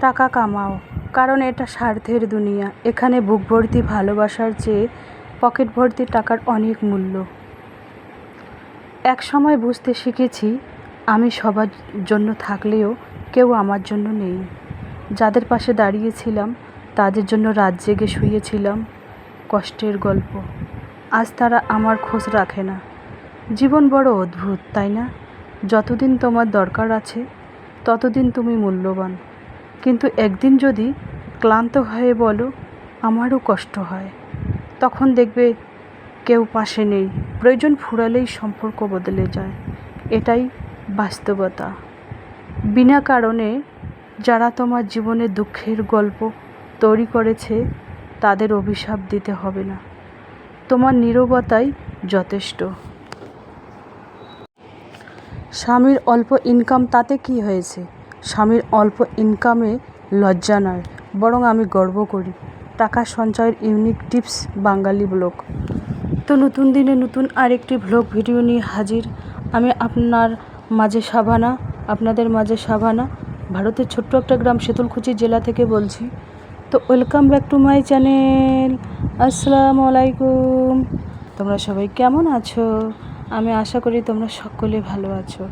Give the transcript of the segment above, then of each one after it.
টাকা কামাও, কারণ এটা স্বার্থের দুনিয়া। এখানে বুক ভর্তি ভালোবাসার চেয়ে পকেট ভর্তি টাকার অনেক মূল্য। এক সময় বুঝতে শিখেছি, আমি সবার জন্য থাকলেও কেউ আমার জন্য নেই। যাদের পাশে দাঁড়িয়েছিলাম, তাদের জন্য রাত জেগে শুয়েছিলাম। কষ্টের গল্প। আজ তারা আমার খোঁজ রাখে না। জীবন বড় অদ্ভুত, তাই না? যতদিন তোমার দরকার আছে, ততদিন তুমি মূল্যবান। কিন্তু একদিন যদি ক্লান্ত হয়ে বলো, আমারও কষ্ট হয়। তখন দেখবে কেউ পাশে নেই। প্রয়োজন ফুরালেই সম্পর্ক বদলে যায়। এটাই বাস্তবতা। বিনা কারণে যারা তোমার জীবনে দুঃখের গল্প তৈরি করেছে, তাদের অভিশাপ দিতে হবে না। তোমার নীরবতাই যথেষ্ট। স্বামীর অল্প ইনকাম তাতে কি হয়েছে? স্বামীর অল্প ইনকামে লজ্জা নয়, বরং আমি গর্ব করি। টাকা সঞ্চয়ের ইউনিক টিপস বাঙালি ব্লগ। তো নতুন দিনে নতুন আরেকটি ব্লগ ভিডিও নিয়ে হাজির। আমি আপনার মাঝে সাভানা, আপনাদের মাঝে সাভানা, ভারতের ছোট্ট একটা গ্রাম শীতলকুচি জেলা থেকে বলছি। তো welcome back to my channel আসসালামু আলাইকুম। তোমরা সবাই কেমন আছো? আমি আশা করি তোমরা সকলে ভালো আছো।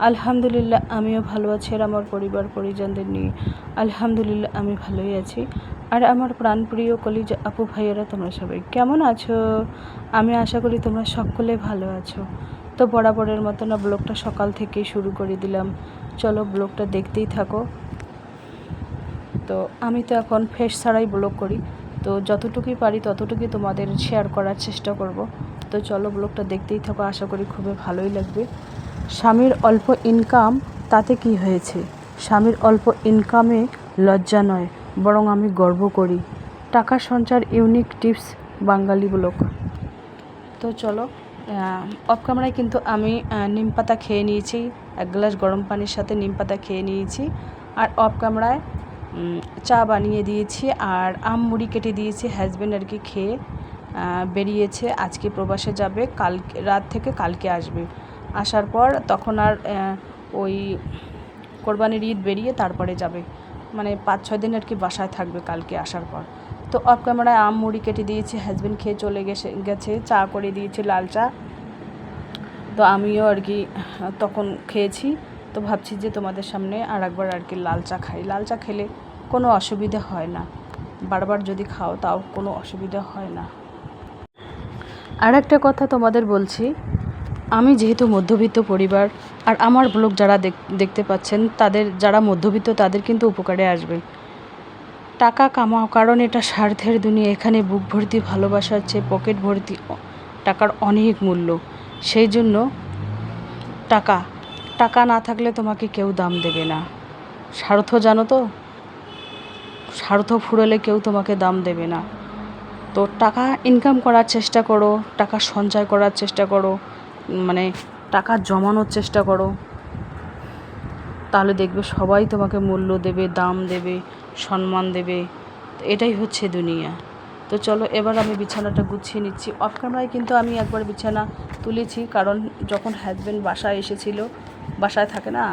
আলহামদুলিল্লাহ, আমিও ভালো আছি আর আমার পরিবার, পরিজনদের নিয়ে। আলহামদুলিল্লাহ, আমি ভালোই আছি। আর আমার প্রাণপ্রিয় কলিজ আপু, ভাইয়েরা, তোমরা সবাই কেমন আছো? আমি আশা করি তোমরা সকলে ভালো আছো। তো বরাবরের মতো না, ব্লগটা সকাল থেকেই শুরু করে দিলাম। চলো ব্লগটা দেখতেই থাকো। তো আমি তো এখন ফেস ছাড়াই ব্লগ করি। তো যতটুকুই পারি ততটুকুই তোমাদের শেয়ার করার চেষ্টা করব। তো চলো ব্লগটা দেখতেই থাকো, আশা করি খুবই ভালোই লাগবে। স্বামীর অল্প ইনকাম, তাতে কি হয়েছে? স্বামীর অল্প ইনকামে লজ্জা নয়, বরং আমি গর্ব করি। টাকা সঞ্চার ইউনিক টিপস, বাঙালি ব্লগ। তো চলো অফ ক্যামেরায় কিন্তু আমি নিম পাতা খেয়ে নিয়েছি, এক গ্লাস গরম পানির সাথে নিম পাতা খেয়ে নিয়েছি, আর অফ ক্যামেরায় চা বানিয়ে দিয়েছি, আর আম মুড়ি কেটে দিয়েছি হাজব্যান্ড আর কি খেয়ে বেরিয়েছে, আজকে প্রবাসে যাবে, কালকে, রাত থেকে কালকে আসবে। আসার পর তখন আর ওই কোরবানির ঈদ বেরিয়ে তারপরে যাবে। মানে পাঁচ, ছয় দিন আর কি বাসায় থাকবে কালকে আসার পর। তো অফ ক্যামেরায় আম, মুড়ি কেটে দিয়েছি হাজব্যান্ড খেয়ে চলে গেছে গেছে, চা করে দিয়েছি, লাল চা। তো আমিও আর কি, তখন খেয়েছি। তো ভাবছি যে তোমাদের সামনে আর একবার আর কি লাল চা খাই। লাল চা খেলে কোনো অসুবিধা হয় না। বারবার যদি খাও তাও কোনো অসুবিধা হয় না। আর একটা কথা তোমাদের বলছি আমি যেহেতু মধ্যবিত্ত পরিবার, আর আমার ব্লগ যারা দেখ- দেখতে পাচ্ছেন, তাদের যারা মধ্যবিত্ত তাদের কিন্তু উপকারে আসবে। টাকা কামাও, কারণ এটা স্বার্থের দুনিয়া। এখানে বুক ভর্তি, ভালোবাসার চেয়ে পকেট ভর্তি টাকার অনেক মূল্য। সেই জন্য টাকা টাকা না থাকলে তোমাকে কেউ দাম দেবে না। স্বার্থ জানো তো? স্বার্থ ফুরলে কেউ তোমাকে দাম দেবে না। তো টাকা ইনকাম করার চেষ্টা করো, টাকা সঞ্চয় করার চেষ্টা করো। মানে টাকা জমানোর চেষ্টা করো। তাহলে দেখবে সবাই তোমাকে মূল্য দেবে, দাম দেবে, সম্মান দেবে। এটাই হচ্ছে দুনিয়া। তো চলো, এবার আমি বিছানাটা গুছিয়ে নিচ্ছি। অফ ক্যামেরায় কিন্তু আমি একবার বিছানা তুলেছি, কারণ যখন হাজব্যান্ড বাসায় এসেছিল, বাসায় থাকে না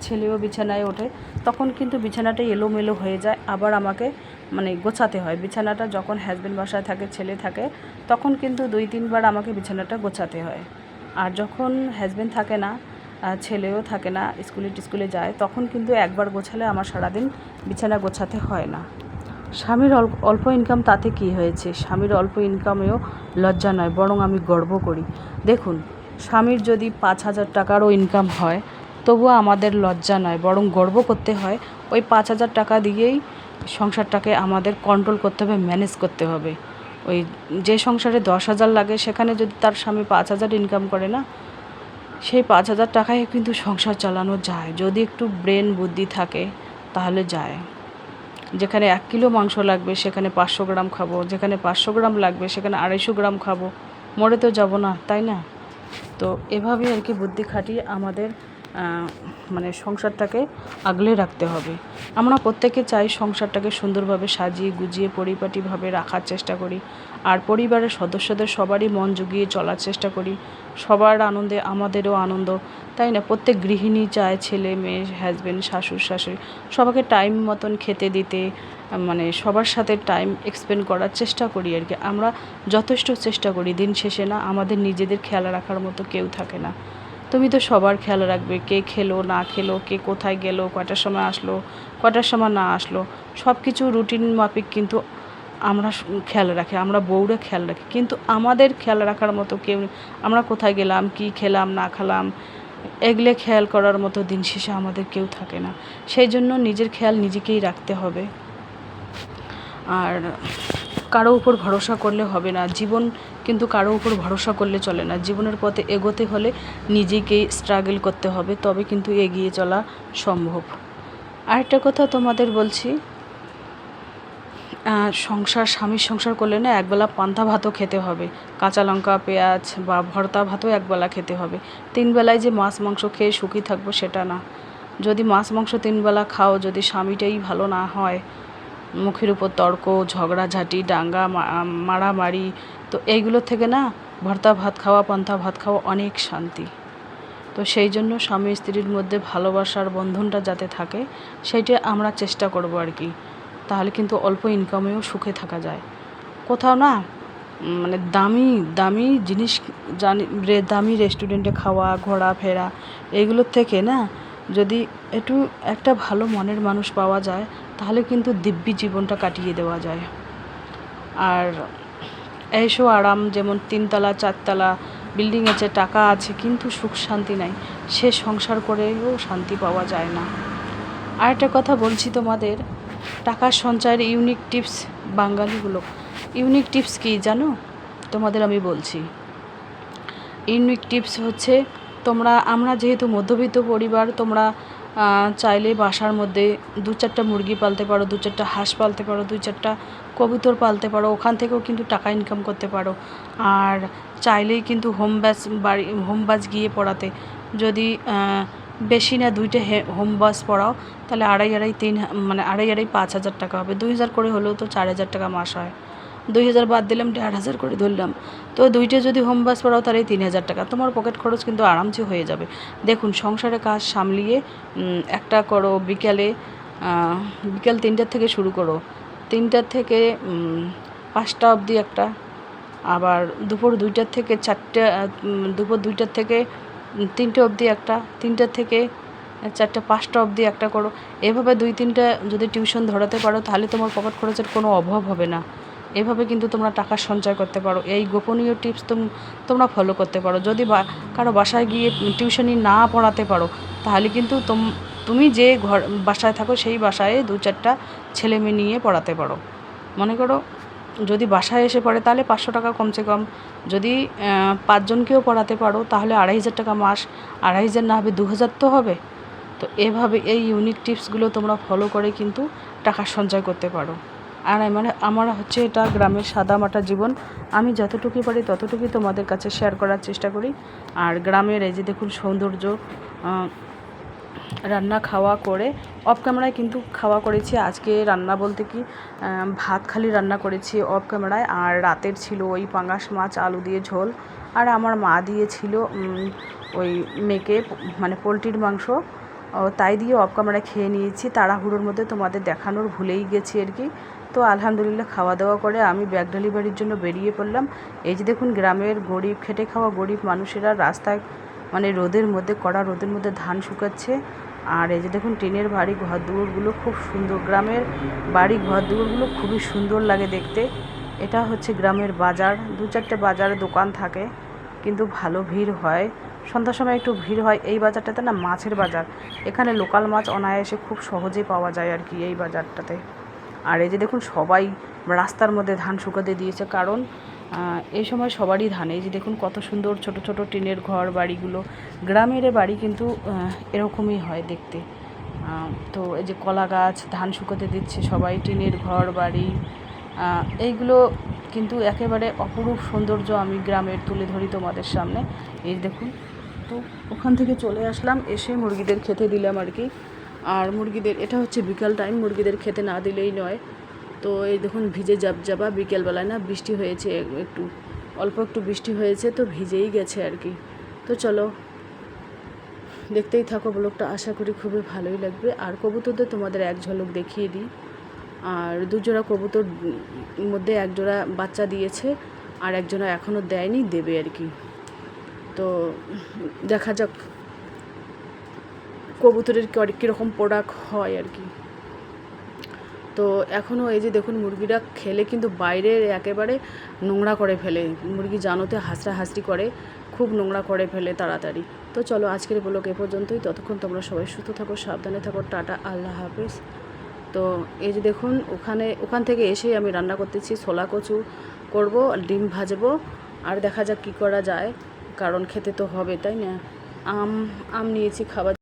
ছেলেও বিছানায় ওঠে, তখন কিন্তু বিছানাটা এলোমেলো হয়ে যায়। আবার আমাকে মানে গোছাতে হয়। বিছানাটা যখন হাজব্যান্ড বাসায় থাকে, ছেলে থাকে, তখন কিন্তু দুই তিনবার আমাকে বিছানাটা গোছাতে হয়। আর যখন হাজব্যান্ড থাকে না ছেলেও থাকে না, স্কুলে টিস্কুলে যায়, তখন কিন্তু একবার গোছালে আমার সারাদিন বিছানা গোছাতে হয় না। স্বামীর অল্প অল্প ইনকাম তাতে কি হয়েছে? স্বামীর অল্প ইনকামেও লজ্জা নয়, বরং আমি গর্ব করি। দেখুন, স্বামীর যদি পাঁচ হাজার টাকারও ইনকাম হয়, তবুও আমাদের লজ্জা নয়, বরং গর্ব করতে হয়, ওই পাঁচ হাজার টাকা দিয়েই সংসারটাকে আমাদের কন্ট্রোল করতে হবে ম্যানেজ করতে হবে। ওই যে সংসারে দশ হাজার লাগে, সেখানে যদি তার স্বামী পাঁচ হাজার ইনকাম করে না, সেই পাঁচ হাজার টাকায় কিন্তু সংসার চালানো যায়। যদি একটু ব্রেন বুদ্ধি থাকে, তাহলে যায়। যেখানে এক কিলো মাংস লাগবে, সেখানে পাঁচশো গ্রাম খাব। যেখানে পাঁচশো গ্রাম লাগবে, সেখানে আড়াইশো গ্রাম খাব। মরে তো যাব না, তাই না? তো এভাবেই আর কি বুদ্ধি খাটিয়ে আমাদের মানে সংসারটাকে আগলে রাখতে হবে। আমরা প্রত্যেকে চাই সংসারটাকে সুন্দরভাবে সাজিয়ে, গুজিয়ে, পরিপাটিভাবে রাখার চেষ্টা করি। আর পরিবারের সদস্যদের সবারই মন জুগিয়ে চলার চেষ্টা করি। সবার আনন্দে আমাদেরও আনন্দ। তাই না? প্রত্যেক গৃহিণী চায় ছেলে, মেয়ে হাজব্যান্ড শাশুড়, শাশুড়ি সবাইকে টাইম মতন খেতে দিতে মানে সবার সাথে টাইম এক্সপেন্ড করার চেষ্টা করি আর কি। আমরা যথেষ্ট চেষ্টা করি। দিন শেষে না, আমাদের নিজেদের খেয়াল রাখার মতো কেউ থাকে না। তুমি তো সবার খেয়াল রাখবে, কে খেলো, না খেলো, কে কোথায় গেলো, কয়টার সময় আসলো, কয়টার সময় না আসলো। সব কিছু রুটিন মাফিক কিন্তু আমরা খেয়াল রাখি, আমরা বউরা খেয়াল রাখি। কিন্তু আমাদের খেয়াল রাখার মতো কেউ আমরা কোথায় গেলাম, কি খেলাম, না খেলাম, এগুলো খেয়াল করার মতো দিন শেষে আমাদের কেউ থাকে না। সেই জন্য নিজের খেয়াল নিজেকেই রাখতে হবে। আর কারও উপর ভরসা করলে হবে না। জীবন কিন্তু কারও উপর ভরসা করলে চলে না। জীবনের পথে এগোতে হলে নিজেকেই স্ট্রাগল করতে হবে, তবে কিন্তু এগিয়ে চলা সম্ভব। আরেকটা কথা তোমাদের বলছি সংসার, স্বামীর সংসার করলে না একবেলা পান্তা ভাতও খেতে হবে, কাঁচা লঙ্কা, পেঁয়াজ বা ভর্তা ভাতও একবেলা খেতে হবে। তিন বেলায় যে মাছ, মাংস খেয়ে সুখী থাকব সেটা না। যদি মাছ, মাংস তিন বেলা খাও, যদি স্বামীটাই ভালো না হয় মুখের উপর তর্ক, ঝগড়াঝাঁটি, ডাঙ্গা মারামারি, তো এইগুলোর থেকে না ভর্তা ভাত খাওয়া পান্তা ভাত খাওয়া অনেক শান্তি। তো সেই জন্য স্বামী স্ত্রীর মধ্যে ভালোবাসার বন্ধনটা যাতে থাকে, সেইটা আমরা চেষ্টা করব আর কি। তাহলে কিন্তু অল্প ইনকামেও সুখে থাকা যায়। কোথাও না মানে দামি দামি জিনিস জানি দামি রেস্টুরেন্টে খাওয়া ঘোরাফেরা এইগুলোর থেকে না যদি একটু একটা ভালো মনের মানুষ পাওয়া যায় তাহলে কিন্তু দিব্যি জীবনটা কাটিয়ে দেওয়া যায়। আর এসো আরাম, যেমন তিনতলা, চারতলা বিল্ডিং আছে টাকা আছে, কিন্তু সুখ শান্তি নাই। সে সংসার করেও শান্তি পাওয়া যায় না। আর একটা কথা বলছি তোমাদের, টাকার সঞ্চয়ের ইউনিক টিপস বাঙালিগুলো। ইউনিক টিপস কি জানো? তোমাদের আমি বলছি। ইউনিক টিপস হচ্ছে, তোমরা, আমরা যেহেতু মধ্যবিত্ত পরিবার, তোমরা চাইলে বাসার মধ্যে দু চারটা মুরগি পালতে পারো, দু চারটা হাঁস পালতে পারো দু চারটা কবুতর পালতে পারো, ওখান থেকেও কিন্তু টাকা ইনকাম করতে পারো। আর চাইলেই কিন্তু হোম ব্যাচ বাড়ি হোম বাস গিয়ে পড়াতে। যদি বেশি না দুইটা হোম বাস পড়াও, তাহলে আড়াই আড়াই তিন মানে আড়াই আড়াই পাঁচ হাজার টাকা হবে। দুই হাজার করে হলেও তো চার হাজার টাকা মাস হয়। দুই হাজার বাদ দিলাম, দেড় হাজার করে ধরলাম। তো দুইটা যদি হোম বাস পড়াও, তাহলে তিন হাজার টাকা। তোমার পকেট খরচ কিন্তু আরামসে হয়ে যাবে। দেখুন, সংসারে কাজ সামলিয়ে একটা করো, বিকেলে বিকেল তিনটার থেকে শুরু করো। তিনটার থেকে পাঁচটা অবধি একটা। আবার দুপুর দুইটার থেকে চারটে দুপুর দুইটার থেকে তিনটে অবধি একটা। তিনটার থেকে চারটে, পাঁচটা অবধি একটা করো। এভাবে দুই তিনটা যদি টিউশন ধরাতে পারো, তাহলে তোমার পকেট খরচের কোনো অভাব হবে না। এভাবে কিন্তু তোমরা টাকা সঞ্চয় করতে পারো। এই গোপনীয় টিপস তোমরা ফলো করতে পারো। যদি বা, কারও বাসায় গিয়ে টিউশনি না পড়াতে পারো, তাহলে কিন্তু তোম, তুমি যে ঘর, বাসায় থাকো সেই বাসায় দু চারটা ছেলে মেয়ে নিয়ে পড়াতে পারো। মনে করো, যদি বাসায় এসে পড়ে তাহলে পাঁচশো টাকা কমসে কম। যদি পাঁচজনকেও পড়াতে পারো তাহলে আড়াই হাজার টাকা মাস। আড়াই হাজার না হবে দু হাজার তো হবে। তো এভাবে এই ইউনিক টিপসগুলো তোমরা ফলো করে কিন্তু টাকা সঞ্চয় করতে পারো। আর মানে আমার হচ্ছে এটা গ্রামের সাদামাটা জীবন। আমি যতটুকু পারি ততটুকুই তোমাদের কাছে শেয়ার করার চেষ্টা করি। আর গ্রামের এই যে দেখুন সৌন্দর্য রান্না খাওয়া করে অফ ক্যামেরায় কিন্তু খাওয়া করেছি। আজকে রান্না বলতে কি ভাত খালি রান্না করেছি অফ ক্যামেরায় আর রাতের ছিল ওই পাঙ্গাস মাছ, আলু দিয়ে ঝোল। আর আমার মা দিয়েছিল ওই মেকে মানে পোলট্রির মাংস। তাই দিয়ে অফ ক্যামেরায় খেয়ে নিয়েছি। তাড়াহুড়োর মধ্যে তোমাদের দেখানোর ভুলেই গেছি আর কি। তো আলহামদুলিল্লাহ খাওয়া দাওয়া করে আমি ব্যাগ ডেলিভারির জন্য বেরিয়ে পড়লাম। এই যে দেখুন, গ্রামের গরিব, খেটে খাওয়া গরিব মানুষেরা রাস্তায় মানে রোদের মধ্যে, কড়া রোদের মধ্যে ধান শুকাচ্ছে। আর এই যে দেখুন, টিনের বাড়ি ঘর দুয়ারগুলো খুব সুন্দর। গ্রামের বাড়ি ঘর দুয়ারগুলো খুবই সুন্দর লাগে দেখতে। এটা হচ্ছে গ্রামের বাজার। দু চারটে বাজারে দোকান থাকে, কিন্তু ভালো ভিড় হয়। সন্ধ্যার সময় একটু ভিড় হয়। এই বাজারটাতে না মাছের বাজার। এখানে লোকাল মাছ অনায়াসে খুব সহজেই পাওয়া যায় আর কি এই বাজারটাতে। আর এই যে দেখুন, সবাই রাস্তার মধ্যে ধান শুকাতে দিয়েছে। কারণ এই সময় সবারই ধান। এই যে দেখুন, কত সুন্দর ছোট ছোট টিনের ঘর বাড়িগুলো। গ্রামের বাড়ি কিন্তু এরকমই হয় দেখতে। তো এই যে কলা গাছ ধান শুকোতে দিচ্ছে সবাই, টিনের ঘর বাড়ি এইগুলো কিন্তু একেবারে অপরূপ সৌন্দর্য আমি গ্রামের তুলে ধরি তোমাদের সামনে। এই দেখুন, তো ওখান থেকে চলে আসলাম, এসে মুরগিদের খেতে দিলাম আর কি। আর মুরগিদের, এটা হচ্ছে বিকাল টাইম মুরগিদের খেতে না দিলেই নয়। তো এই দেখুন, ভিজে জাব যাবা বিকেলবেলায় না বৃষ্টি হয়েছে, একটু, অল্প একটু বৃষ্টি হয়েছে, তো ভিজেই গেছে আর কি। তো চলো, দেখতেই থাকো ব্লগটা, আশা করি খুবই ভালোই লাগবে। আর কবুতরদের তোমাদের এক ঝলক দেখিয়ে দিই। আর দুজোড়া কবুতর মধ্যে এক জোড়া বাচ্চা দিয়েছে, আর একজোড়া এখনও দেয়নি, দেবে আর কি। তো দেখা যাক। কবুতরের কীরকম প্রোডাক্ট হয় আর কি। তো এখনও এই যে দেখুন মুরগিরা খেলে কিন্তু বাইরে একেবারে নোংরা করে ফেলে। মুরগি জানোতে হাসরি করে, খুব নোংরা করে ফেলে তাড়াতাড়ি। তো চলো আজকের ব্লগ এ পর্যন্তই। ততক্ষণ তোমরা সবাই সুস্থ থাকো, সাবধানে থাকো, টাটা, আল্লাহ হাফিজ। তো এই যে দেখুন ওখানে, ওখান থেকে এসেই আমি রান্না করতেছি, ছোলা কচু করব, ডিম ভাজবো, আর দেখা যাক কী করা যায়, কারণ খেতে তো হবে, তাই না? আম আম নিয়েছি, খাবার